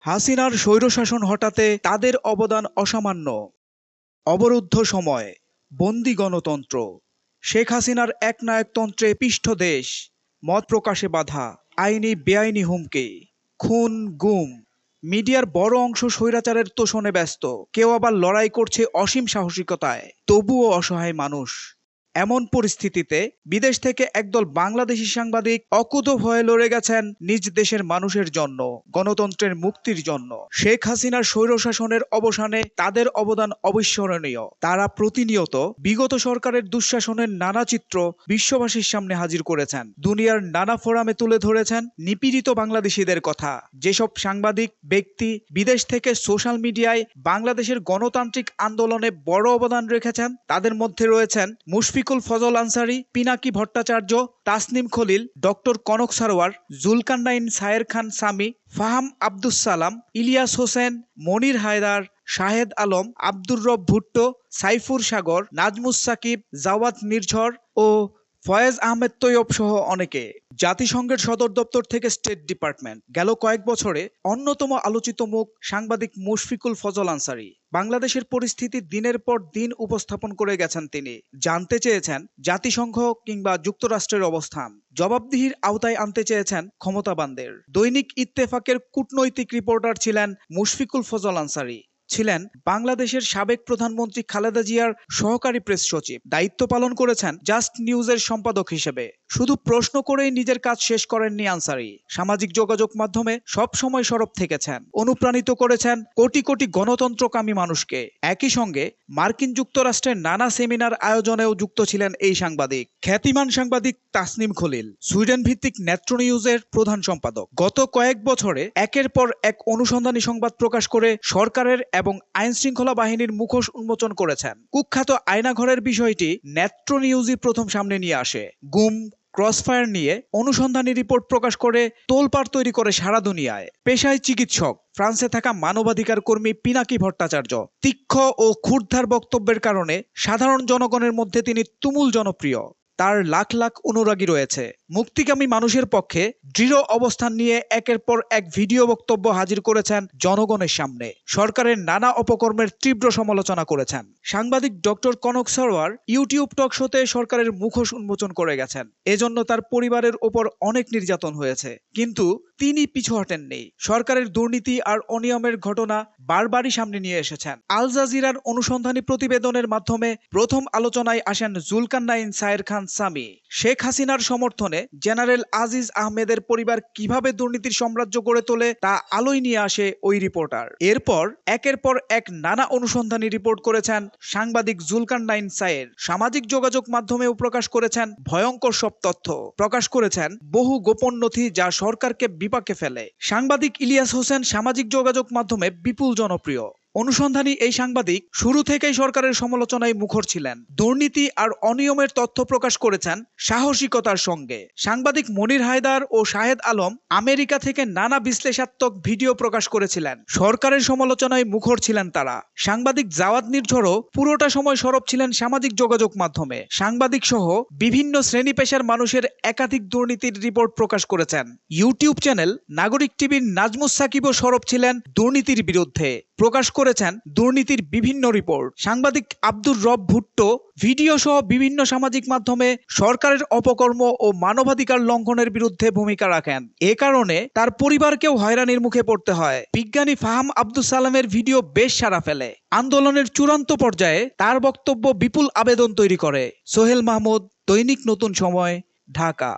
হাসিনার স্বৈরশাসন হটাতে তাদের অবদান অসামান্য। অবরুদ্ধ সময়, বন্দি গণতন্ত্র। শেখ হাসিনার একনায়কতন্ত্রে পিষ্ঠ দেশ। মত প্রকাশে বাধা, আইনি বেআইনি হুমকি, খুন, গুম। মিডিয়ার বড় অংশ স্বৈরাচারের তোষণে ব্যস্ত। কেউ আবার লড়াই করছে অসীম সাহসিকতায়। তবুও অসহায় মানুষ। এমন পরিস্থিতিতে বিদেশ থেকে একদল বাংলাদেশি সাংবাদিক অকুত ভয়ে লড়ে গেছেন নিজ দেশের মানুষের জন্য, গণতন্ত্রের মুক্তির জন্য। শেখ হাসিনার স্বৈরশাসনের অবসানে তাদের অবদান অবিস্মরণীয়। তারা প্রতিনিয়ত বিগত সরকারের দুঃশাসনের নানা চিত্র বিশ্ববাসীর সামনে হাজির করেছেন। দুনিয়ার নানা ফোরামে তুলে ধরেছেন নিপীড়িত বাংলাদেশিদের কথা। যেসব সাংবাদিক, ব্যক্তি বিদেশ থেকে সোশ্যাল মিডিয়ায় বাংলাদেশের গণতান্ত্রিক আন্দোলনে বড় অবদান রেখেছেন, তাদের মধ্যে রয়েছেন মুশফিকুল ফজল আনসারি, পিনাকি ভট্টাচার্য, তাসনিম খলিল, ডক্টর কনক সারোয়ার, জুলকান্নাইন সায়ের খান সামি ফাহাম আব্দুস সালাম, ইলিয়াস হোসেন, মনির হায়দার, শাহেদ আলম, আব্দুর রব ভুট্টো, সাইফুর সাগর, নাজমুস সাকিব, জাওয়াত নির্ঝর ও ফয়েজ আহমেদ তৈয়ব সহ অনেকে। জাতিসংঘের সদর দপ্তর থেকে স্টেট ডিপার্টমেন্ট গেল কয়েক বছরে অন্যতম আলোচিত মুখ সাংবাদিক মুশফিকুল ফজল আনসারি। বাংলাদেশের পরিস্থিতি দিনের পর দিন উপস্থাপন করে গেছেন তিনি। জানতে চেয়েছেন জাতিসংঘ কিংবা যুক্তরাষ্ট্রের অবস্থান। জবাবদিহির আওতায় আনতে চেয়েছেন ক্ষমতাবানদের। দৈনিক ইত্তেফাকের কূটনৈতিক রিপোর্টার ছিলেন মুশফিকুল ফজল আনসারি। ছিলেন বাংলাদেশের সাবেক প্রধানমন্ত্রী খালেদা জিয়ার সহকারী প্রেস সচিব। দায়িত্ব পালন করেছেন জাস্ট নিউজের সম্পাদক হিসেবে। শুধু প্রশ্ন করেই নিজের কাজ শেষ করেননি আনসারি। সামাজিক যোগাযোগ মাধ্যমে সব সময় সরব থেকেছেন। অনুপ্রাণিত করেছেন কোটি কোটি গণতন্ত্রকামী মানুষকে। একই সঙ্গে মার্কিন যুক্তরাষ্ট্রের নানা সেমিনার আয়োজনেও যুক্ত ছিলেন এই সাংবাদিক। খ্যাতিমান সাংবাদিক তাসনিম খলিল সুইডেন ভিত্তিক নেত্র নিউজের প্রধান সম্পাদক। গত কয়েক বছরে একের পর এক অনুসন্ধানী সংবাদ প্রকাশ করে সরকারের এবং আইন শৃঙ্খলা বাহিনীর মুখোশ উন্মোচন করেছেন। কুখ্যাত আয়নাঘরের বিষয়টি নেত্র নিউজই প্রথম সামনে নিয়ে আসে। গুম ক্রসফায়ার নিয়ে অনুসন্ধানী রিপোর্ট প্রকাশ করে তোলপাড় তৈরি করে সারা দুনিয়ায়। পেশায় চিকিৎসক, ফ্রান্সে থাকা মানবাধিকার কর্মী পিনাকি ভট্টাচার্য। তীক্ষ্ণ ও ক্ষুরধার বক্তব্যের কারণে সাধারণ জনগণের মধ্যে তিনি তুমুল জনপ্রিয়। তার লাখ লাখ অনুরাগী রয়েছে। মুক্তিকামী মানুষের পক্ষে দৃঢ় অবস্থান নিয়ে একের পর এক ভিডিও বক্তব্য হাজির করেছেন জনগণের সামনে। সরকারের নানা অপকর্মের তীব্র সমালোচনা করেছেন। সাংবাদিক doctor Kanak Sarwar YouTube talk শোতে সরকারের মুখোশ উন্মোচন করে গেছেন। এজন্য তার পরিবারের ওপর অনেক নির্যাতন হয়েছে। কিন্তু তিনি পিছু হটেননি। সরকারের দুর্নীতি আর অনিয়মের ঘটনা বারবারই সামনে নিয়ে এসেছেন। আল জাজিরার অনুসন্ধানী প্রতিবেদনের মাধ্যমে প্রথম আলোচনায় আসেন জুলকান্নাইন সায়ের খান সামি। শেখ হাসিনার সমর্থনে জেনারেল আজিজ আহমেদের পরিবার কীভাবে দুর্নীতির সাম্রাজ্য গড়ে তোলে তা আলোয় নিয়ে আসে ওই রিপোর্টার। এরপর, একের পর এক নানা অনুসন্ধানী রিপোর্ট করেছেন সাংবাদিক জুলকান্নাইন সায়ের। সামাজিক যোগাযোগ মাধ্যমেও প্রকাশ করেছেন ভয়ঙ্কর সব তথ্য। প্রকাশ করেছেন বহু গোপন নথি যা সরকারকে বিপাকে ফেলে। সাংবাদিক ইলিয়াস হোসেন সামাজিক যোগাযোগ মাধ্যমে বিপুল জনপ্রিয় অনুসন্ধানী এই সাংবাদিক শুরু থেকেই সরকারের সমালোচনায় মুখর ছিলেন। দুর্নীতি আর অনিয়মের তথ্য প্রকাশ করেছেন সাহসিকতার সঙ্গে। সাংবাদিক মনির হায়দার ও শাহেদ আলম আমেরিকা থেকে নানা বিশ্লেষাত্মক ভিডিও প্রকাশ করেছিলেন। সরকারের সমালোচনায় মুখর ছিলেন তারা। সাংবাদিক জাওয়াত নির্ঝরও পুরোটা সময় সরব ছিলেন সামাজিক যোগাযোগ মাধ্যমে। সাংবাদিক সহ বিভিন্ন শ্রেণি পেশার মানুষের একাধিক দুর্নীতির রিপোর্ট প্রকাশ করেছেন। ইউটিউব চ্যানেল নাগরিক টিভির নাজমুস সাকিবও সরব ছিলেন দুর্নীতির বিরুদ্ধে। প্রকাশ করেছেন দুর্নীতির বিভিন্ন রিপোর্ট। সাংবাদিক আব্দুর রব ভুট্টো ভিডিও সহ বিভিন্ন সামাজিক মাধ্যমে সরকারের অপকর্ম ও মানবাধিকার লঙ্ঘনের বিরুদ্ধে ভূমিকা রাখেন। এ কারণে তার পরিবারকেও হয়রানির মুখে পড়তে হয়। বিজ্ঞানী ফাহাম আব্দুল সালামের ভিডিও বেশ সারা ফেলে। আন্দোলনের চূড়ান্ত পর্যায়ে তার বক্তব্য বিপুল আবেদন তৈরি করে। সোহেল মাহমুদ, দৈনিক নতুন সময়, ঢাকা।